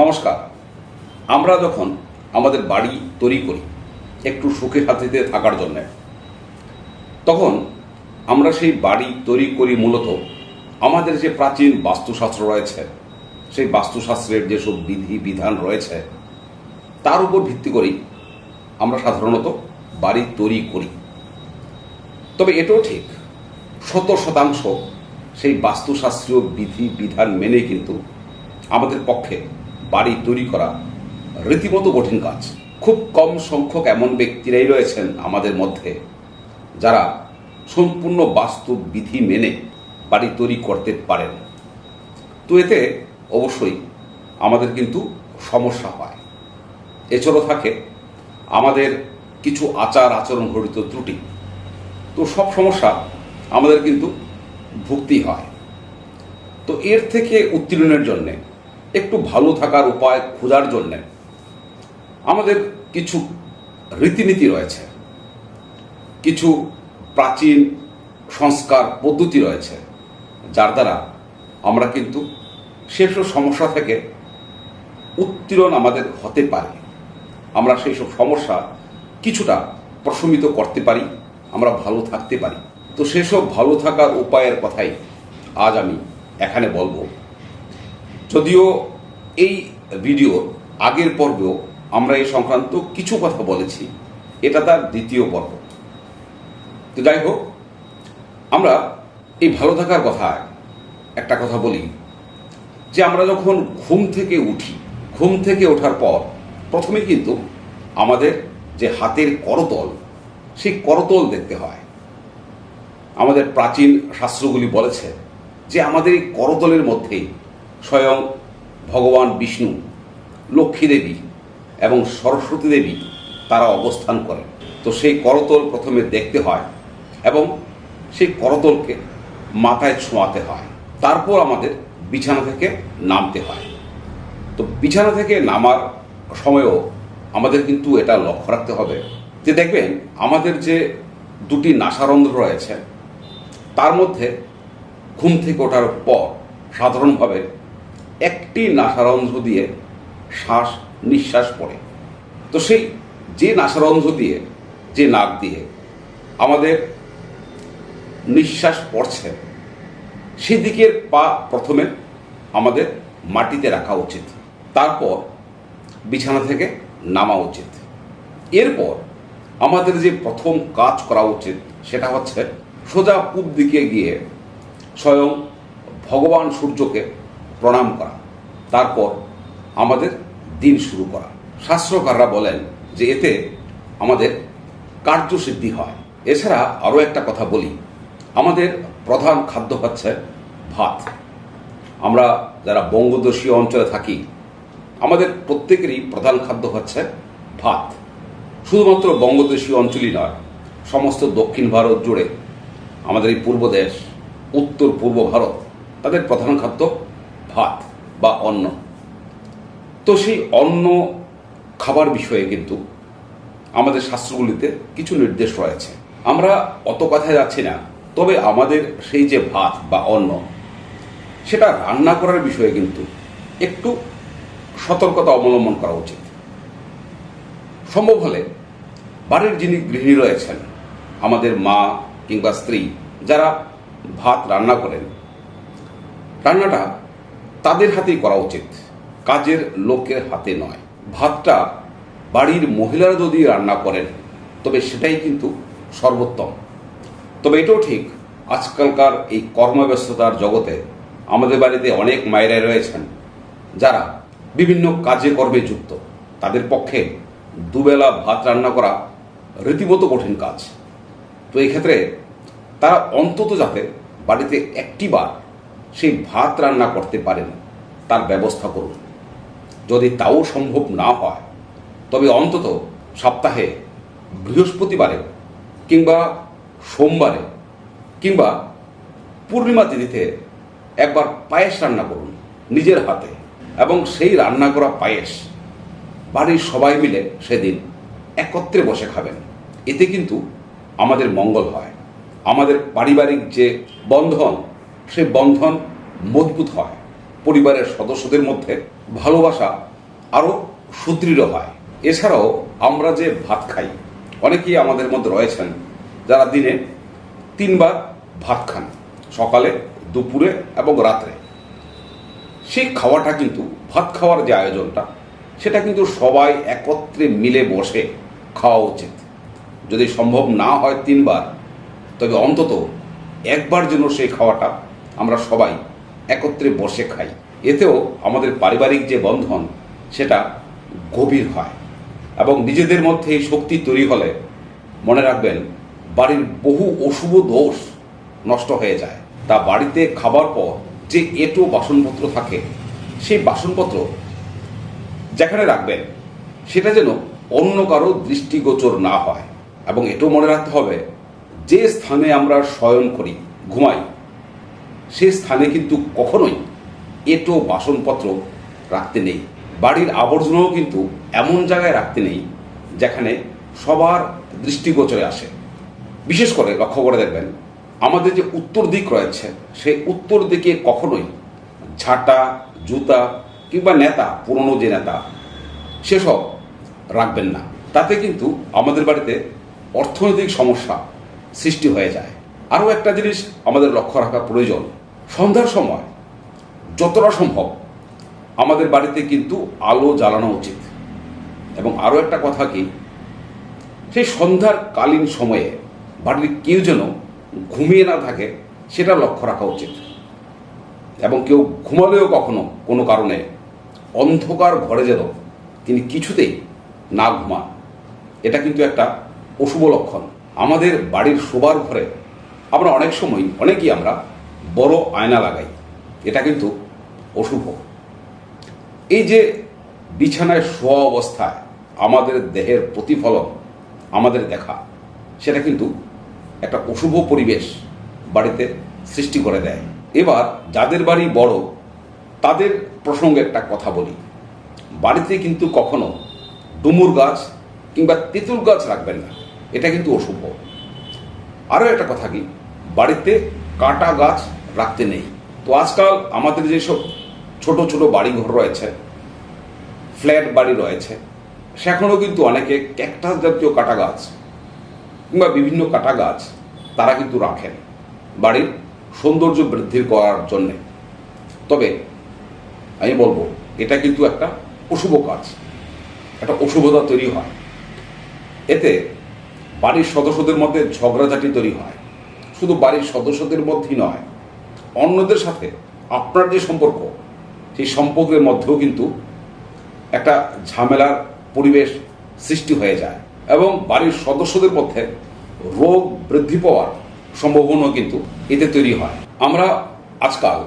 নমস্কার। আমরা যখন আমাদের বাড়ি তৈরি করি, একটু সুখে শান্তিতে থাকার জন্য, তখন আমরা সেই বাড়ি তৈরি করি মূলত আমাদের যে প্রাচীন বাস্তুশাস্ত্র রয়েছে, সেই বাস্তুশাস্ত্রের যেসব বিধি, বিধান রয়েছে, তার উপর ভিত্তি করেই আমরা সাধারণত বাড়ি তৈরি করি। তবে এটাও ঠিক, শত শতাংশ সেই বাস্তুশাস্ত্রীয় বিধি, বিধান মেনে কিন্তু আমাদের পক্ষে বাড়ি তৈরি করা রীতিমতো কঠিন কাজ। খুব কম সংখ্যক এমন ব্যক্তিরাই রয়েছেন আমাদের মধ্যে যারা সম্পূর্ণ বাস্তু বিধি মেনে বাড়ি তৈরি করতে পারেন। তো এতে অবশ্যই আমাদের কিন্তু সমস্যা হয়। এছাড়াও থাকে আমাদের কিছু আচার আচরণ ঘটিত ত্রুটি। তো সব সমস্যা আমাদের কিন্তু ভুক্তি হয়। তো এর থেকে উত্তীর্ণের জন্যে একটু ভালো থাকার উপায় খোঁজার জন্যে আমাদের কিছু রীতিনীতি রয়েছে। কিছু প্রাচীন সংস্কার পদ্ধতি রয়েছে, যার দ্বারা আমরা কিন্তু সেসব সমস্যা থেকে উত্তীর্ণ আমাদের হতে পারে। আমরা সেই সব সমস্যা কিছুটা প্রশমিত করতে পারি, আমরা ভালো থাকতে পারি। তো সেসব ভালো থাকার উপায়ের কথাই আজ আমি এখানে বলব। যদিও এই ভিডিওর আগের পর্বেও আমরা এই সংক্রান্ত কিছু কথা বলেছি। এটা তার দ্বিতীয় পর্ব। তো যাই হোক, আমরা এই ভালো থাকার কথা একটা কথা বলি, যে আমরা যখন ঘুম থেকে উঠি, ঘুম থেকে ওঠার পর প্রথমে কিন্তু আমাদের যে হাতের করতল, সেই করতল দেখতে হয়। আমাদের প্রাচীন শাস্ত্রগুলি বলেছে যে আমাদের এই করতলের মধ্যেই স্বয়ং ভগবান বিষ্ণু, লক্ষ্মী দেবী এবং সরস্বতী দেবী তারা অবস্থান করেন। তো সেই করতল প্রথমে দেখতে হয় এবং সেই করতলকে মাথায় ছোঁয়াতে হয়। তারপর আমাদের বিছানা থেকে নামতে হয়। তো বিছানা থেকে নামার সময়ও আমাদের কিন্তু এটা লক্ষ্য রাখতে হবে যে দেখবেন আমাদের যে দুটি নাসারন্ধ্র রয়েছে, তার মধ্যে ঘুম থেকে ওঠার পর সাধারণভাবে একটি নাসারন্ধ্র দিয়ে শ্বাস নিঃশ্বাস পড়ে। তো সেই যে নাসারন্ধ্র দিয়ে, যে নাক দিয়ে আমাদের নিঃশ্বাস পড়ছে, সেদিকের পা প্রথমে আমাদের মাটিতে রাখা উচিত। তারপর বিছানা থেকে নামা উচিত। এরপর আমাদের যে প্রথম কাজ করা উচিত, সেটা হচ্ছে সোজা পূব দিকে গিয়ে স্বয়ং ভগবান সূর্যকে প্রণাম করা। তারপর আমাদের দিন শুরু করা। শাস্ত্রকাররা বলেন যে এতে আমাদের কার্যসিদ্ধি হয়। এছাড়া আরও একটা কথা বলি। আমাদের প্রধান খাদ্য হচ্ছে ভাত। আমরা যারা বঙ্গদেশীয় অঞ্চলে থাকি, আমাদের প্রত্যেকেরই প্রধান খাদ্য হচ্ছে ভাত। শুধুমাত্র বঙ্গদেশীয় অঞ্চলই নয়, সমস্ত দক্ষিণ ভারত জুড়ে আমাদের এই পূর্ব দেশ, উত্তর পূর্ব ভারত, তাদের প্রধান খাদ্য ভাত বা অন্ন। তো সেই অন্ন খাবার বিষয়ে কিন্তু আমাদের শাস্ত্রগুলিতে কিছু নির্দেশ রয়েছে। আমরা অত কথায় যাচ্ছি না, তবে আমাদের সেই যে ভাত বা অন্ন, সেটা রান্না করার বিষয়ে কিন্তু একটু সতর্কতা অবলম্বন করা উচিত। সম্ভব হলে বাড়ির যিনি গৃহিণী রয়েছেন, আমাদের মা কিংবা স্ত্রী, যারা ভাত রান্না করেন, রান্নাটা তাদের হাতেই করা উচিত। কাজের লোকের হাতে নয়। ভাতটা বাড়ির মহিলারা যদি রান্না করেন, তবে সেটাই কিন্তু সর্বোত্তম। তবে এটাও ঠিক, আজকালকার এই কর্মব্যস্ততার জগতে আমাদের বাড়িতে অনেক মায়েরাই রয়েছেন, যারা বিভিন্ন কাজে কর্মে যুক্ত। তাদের পক্ষে দুবেলা ভাত রান্না করা রীতিমতো কঠিন কাজ। তো এই ক্ষেত্রে তারা অন্তত যাতে বাড়িতে একটি বার সেই ভাত রান্না করতে পারেন, তার ব্যবস্থা করুন। যদি তাও সম্ভব না হয়, তবে অন্তত সপ্তাহে বৃহস্পতিবারে কিংবা সোমবারে কিংবা পূর্ণিমা তিথিতে একবার পায়েস রান্না করুন নিজের হাতে এবং সেই রান্না করা পায়েস বাড়ির সবাই মিলে সেদিন একত্রে বসে খাবেন। এতে কিন্তু আমাদের মঙ্গল হয়। আমাদের পারিবারিক যে বন্ধন সেই বন্ধন মজবুত হয়। পরিবারের সদস্যদের মধ্যে ভালোবাসা আরও সুদৃঢ় হয়। এছাড়াও আমরা যে ভাত খাই, অনেকেই আমাদের মধ্যে রয়েছেন যারা দিনে তিনবার ভাত খান, সকালে, দুপুরে এবং রাত্রে। সেই খাওয়াটা কিন্তু, ভাত খাওয়ার যে আয়োজনটা, সেটা কিন্তু সবাই একত্রে মিলে বসে খাওয়া উচিত। যদি সম্ভব না হয় তিনবার, তবে অন্তত একবার যেন সেই খাওয়াটা আমরা সবাই একত্রে বসে খাই। এতেও আমাদের পারিবারিক যে বন্ধন, সেটা গভীর হয় এবং নিজেদের মধ্যে শক্তি তৈরি হলে মনে রাখবেন, বাড়ির বহু অশুভ দোষ নষ্ট হয়ে যায়। তা বাড়িতে খাবার পর যে এটো বাসনপত্র থাকে, সেই বাসনপত্র যেখানে রাখবেন, সেটা যেন অন্য কারও দৃষ্টিগোচর না হয়। এবং এটাও মনে রাখতে হবে, যে স্থানে আমরা শয়ন করি, ঘুমাই সে স্থানে কিন্তু কখনোই এটো বাসনপত্র রাখতে নেই। বাড়ির আবর্জনাও কিন্তু এমন জায়গায় রাখতে নেই, যেখানে সবার দৃষ্টিগোচরে আসে। বিশেষ করে লক্ষ্য করে দেখবেন, আমাদের যে উত্তর দিক রয়েছে সেই উত্তর দিকে কখনোই ঝাঁটা জুতা কিংবা নেতা, পুরনো যে নেতা, সেসব রাখবেন না। তাতে কিন্তু আমাদের বাড়িতে অর্থনৈতিক সমস্যা সৃষ্টি হয়ে যায়। আরও একটা জিনিস আমাদের লক্ষ্য রাখা প্রয়োজন সন্ধ্যার সময় যতটা সম্ভব আমাদের বাড়িতে কিন্তু আলো জ্বালানো উচিত। এবং আরও একটা কথা কি, সেই সন্ধ্যার কালীন সময়ে বাড়ির কেউ যেন ঘুমিয়ে না থাকে, সেটা লক্ষ্য রাখা উচিত। এবং কেউ ঘুমালেও কখনো কোনো কারণে অন্ধকার ঘরে যেন তিনি কিছুতেই না ঘুমান, এটা কিন্তু একটা অশুভ লক্ষণ। আমাদের বাড়ির শোবার ঘরে আমরা অনেক সময়, অনেকেই আমরা বড় আয়না লাগাই। এটা কিন্তু অশুভ। এই যে বিছানায় শোয়া অবস্থায় আমাদের দেহের প্রতিফলন আমাদের দেখা, সেটা কিন্তু একটা অশুভ পরিবেশ বাড়িতে সৃষ্টি করে দেয়। এবার যাদের বাড়ি বড়, তাদের প্রসঙ্গে একটা কথা বলি। বাড়িতে কিন্তু কখনো ডুমুর গাছ কিংবা তেঁতুল গাছ রাখবেন না। এটা কিন্তু অশুভ। আরও একটা কথা কি, বাড়িতে কাটা গাছ রাখতে নেই। তো আজকাল আমাদের যেসব ছোট ছোট বাড়িঘর রয়েছে, ফ্ল্যাট বাড়ি রয়েছে সেখানেও কিন্তু অনেকে ক্যাকটাস জাতীয় কাটা গাছ কিংবা বিভিন্ন কাটা গাছ তারা কিন্তু রাখেন বাড়ির সৌন্দর্য বৃদ্ধি করার জন্যে। তবে আমি বলব, এটা কিন্তু একটা অশুভ কাজ, একটা অশুভতা তৈরি হয়। এতে বাড়ির সদস্যদের মধ্যে ঝগড়াঝাটি তৈরি হয়। শুধু বাড়ির সদস্যদের মধ্যেই নয়, অন্যদের সাথে আপনার যে সম্পর্ক, সেই সম্পর্কের মধ্যেও কিন্তু একটা ঝামেলার পরিবেশ সৃষ্টি হয়ে যায় এবং বাড়ির সদস্যদের মধ্যে রোগ বৃদ্ধি পাওয়ার সম্ভাবনাও কিন্তু এতে তৈরি হয়। আমরা আজকাল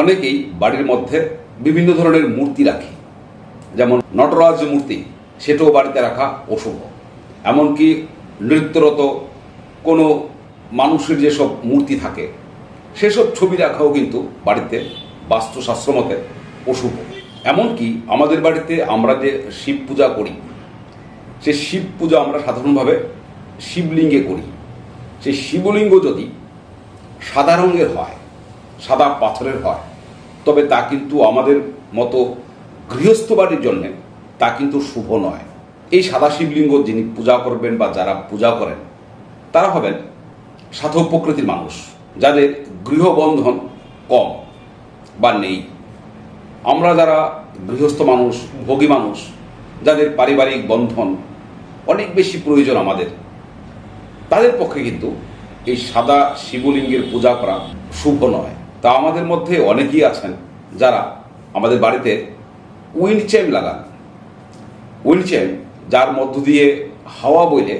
অনেকেই বাড়ির মধ্যে বিভিন্ন ধরনের মূর্তি রাখি, যেমন নটরাজ মূর্তি, সেটাও বাড়িতে রাখা অশুভ। এমনকি নৃত্যরত কোনো মানুষের যেসব মূর্তি থাকে, সেসব ছবি রাখাও কিন্তু বাড়িতে বাস্তুশাস্ত্র মতে অশুভ এমনকি আমাদের বাড়িতে আমরা যে শিব পূজা করি, সে শিব পূজা আমরা সাধারণভাবে শিবলিঙ্গে করি। সেই শিবলিঙ্গ যদি সাদা রঙের হয়, সাদা পাথরের হয়, তবে তা কিন্তু আমাদের মতো গৃহস্থ বাড়ির জন্যে তা কিন্তু শুভ নয়। এই সাদা শিবলিঙ্গ যিনি পূজা করবেন বা যারা পূজা করেন, তারা হবেন সাধক প্রকৃতির মানুষ, যাদের গৃহবন্ধন কম বা নেই। আমরা যারা গৃহস্থ মানুষ, ভোগী মানুষ, যাদের পারিবারিক বন্ধন অনেক বেশি প্রয়োজন আমাদের, তাদের পক্ষে কিন্তু এই সাদা শিবলিঙ্গের পূজা করা শুভ নয়। তা আমাদের মধ্যে অনেকেই আছেন যারা আমাদের বাড়িতে উইন্ড চেম লাগান। উইন্ড চেম যার মধ্য দিয়ে হাওয়া বইলে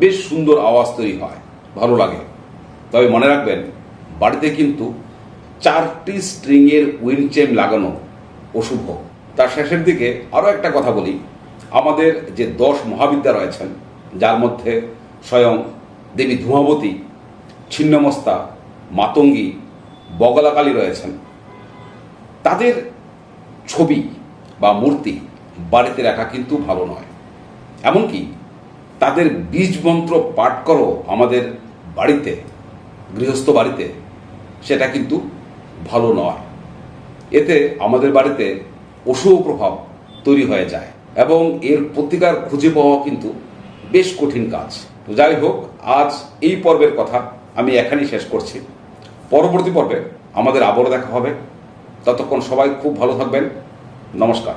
বেশ সুন্দর আওয়াজ তৈরি হয়, ভালো লাগে। তবে মনে রাখবেন, বাড়িতে কিন্তু চারটি স্ট্রিংয়ের উইন্ড চেম লাগানো অশুভ। তার শেষের দিকে আরও একটা কথা বলি। আমাদের যে দশ মহাবিদ্যা রয়েছেন, যার মধ্যে স্বয়ং দেবী ধূমাবতী, ছিন্নমস্তা, মাতঙ্গী, বগলাকালী রয়েছেন। তাদের ছবি বা মূর্তি বাড়িতে রাখা কিন্তু ভালো নয়। এমনকি তাদের বীজ মন্ত্র পাঠ করো আমাদের বাড়িতে গৃহস্থ বাড়িতে, সেটা কিন্তু ভালো নয়। এতে আমাদের বাড়িতে অশুভ প্রভাব তৈরি হয়ে যায় এবং এর প্রতিকার খুঁজে পাওয়া কিন্তু বেশ কঠিন কাজ। তো যাই হোক, আজ এই পর্বের কথা আমি এখানেই শেষ করছি। পরবর্তী পর্বে আমাদের আবারও দেখা হবে। ততক্ষণ সবাই খুব ভালো থাকবেন। নমস্কার।